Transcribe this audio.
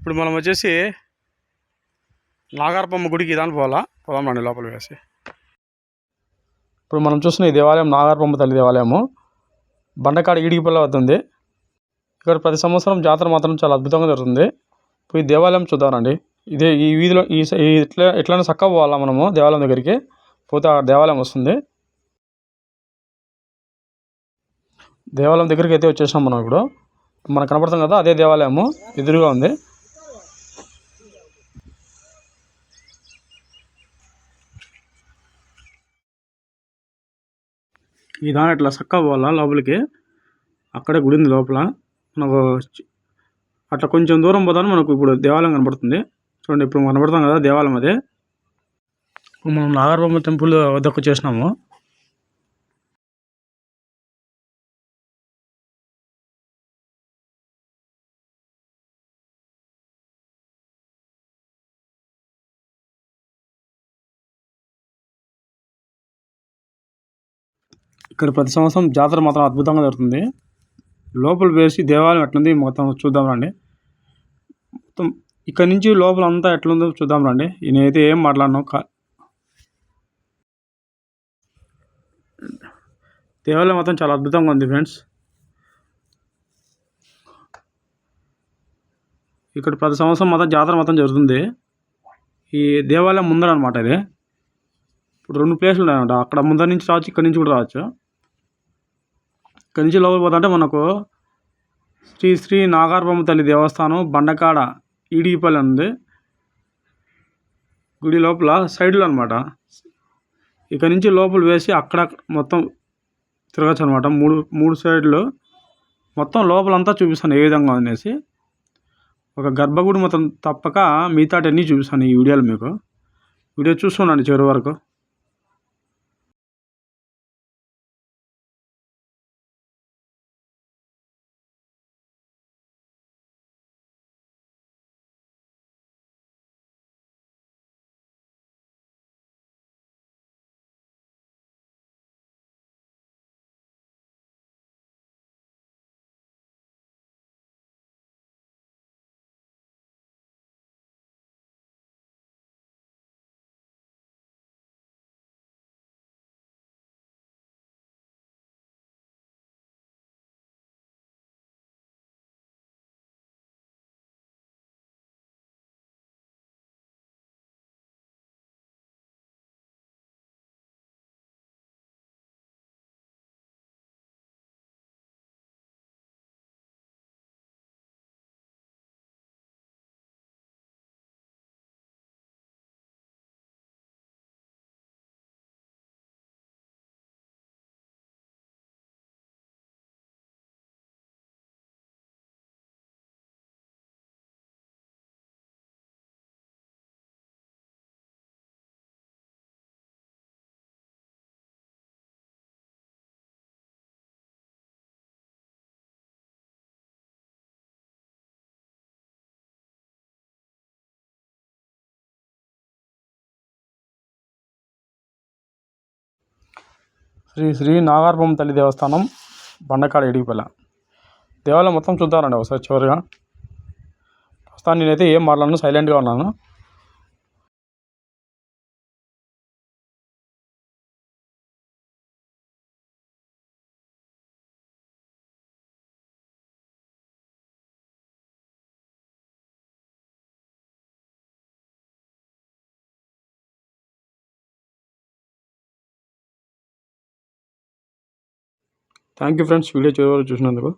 ఇప్పుడు మనం వచ్చేసి నాగార్పమ్మ గుడికి దాని పోవాలా? పోదాం రండి లోపల వేసి. ఇప్పుడు మనం చూస్తున్న ఈ దేవాలయం నాగార్పమ్మ తల్లి దేవాలయము. బండకాడ ఈడిగిపల్లి వద్ద ఇక్కడ ప్రతి సంవత్సరం జాతర మాత్రం చాలా అద్భుతంగా జరుగుతుంది. ఇప్పుడు ఈ దేవాలయం చూద్దామండి ఇదే ఈ వీధిలో ఈ ఇట్లా ఎట్లైనా చక్కగా పోవాలా మనము దేవాలయం దగ్గరికి? పోతే ఆ దేవాలయం వస్తుంది. దేవాలయం దగ్గరికి అయితే వచ్చేసాం మనం ఇప్పుడు. మనకు కనపడుతుంది కదా అదే దేవాలయము. ఎదురుగా ఉంది. ఈ దాని ఇట్లా చక్కగా పోవాలా లోపలికి? అక్కడే గుడి ఉంది లోపల. మనకు అట్లా కొంచెం దూరం పోతాను మనకు ఇప్పుడు దేవాలయం కనబడుతుంది చూడండి ఇప్పుడు కనబడతాం కదా దేవాలయం అదే. మనం నాగరబొమ్మ టెంపుల్ వద్దకు చేసినాము ఇక్కడ ప్రతి సంవత్సరం జాతర మాత్రం అద్భుతంగా జరుగుతుంది. లోపల వేసి దేవాలయం ఎట్లుంది మొత్తం చూద్దాం రండి. మొత్తం ఇక్కడ నుంచి లోపల అంతా ఎట్లుందో చూద్దాం రండి. నేనైతే ఏం మాట్లాడను. కా దేవాలయం మొత్తం చాలా అద్భుతంగా ఉంది ఫ్రెండ్స్. ఇక్కడ ప్రతి సంవత్సరం మొత్తం జాతర మొత్తం జరుగుతుంది. ఈ దేవాలయం ముందర అనమాట ఇది. ఇప్పుడు రెండు ప్లేసులు ఉన్నాయన్నమాట అక్కడ ముందర నుంచి రావచ్చు ఇక్కడ నుంచి కూడా రావచ్చు. ఇక్కడ నుంచి లోపల పోతుంటే మనకు శ్రీ శ్రీ నాగార్బమ్మ తల్లి దేవస్థానం బండకాడ ఈడిపల్లి ఉంది. గుడి లోపల సైడ్లో అనమాట ఇక్కడ నుంచి లోపల వేసి అక్కడ మొత్తం తిరగచ్చు అనమాట మూడు మూడు సైడ్లు మొత్తం లోపలంతా చూపిస్తాను ఏ విధంగా అనేసి. ఒక గర్భగుడి మొత్తం తప్పక మిగతాటన్నీ చూపిస్తాను ఈ వీడియోలు మీకు. వీడియో చూస్తున్నాను చివరి వరకు. శ్రీ శ్రీ నాగార్బొమ్మ తల్లి దేవస్థానం బండకాడ ఇడిగిపల్లె దేవాలయం మొత్తం చూద్దామండి ఒకసారి చివరిగా. ప్రస్తుతానికి నేనైతే ఏం మాట్లాడను సైలెంట్గా ఉన్నాను. థ్యాంక్ యూ ఫ్రెండ్స్ వీడియో చివరి చూసినందుకు.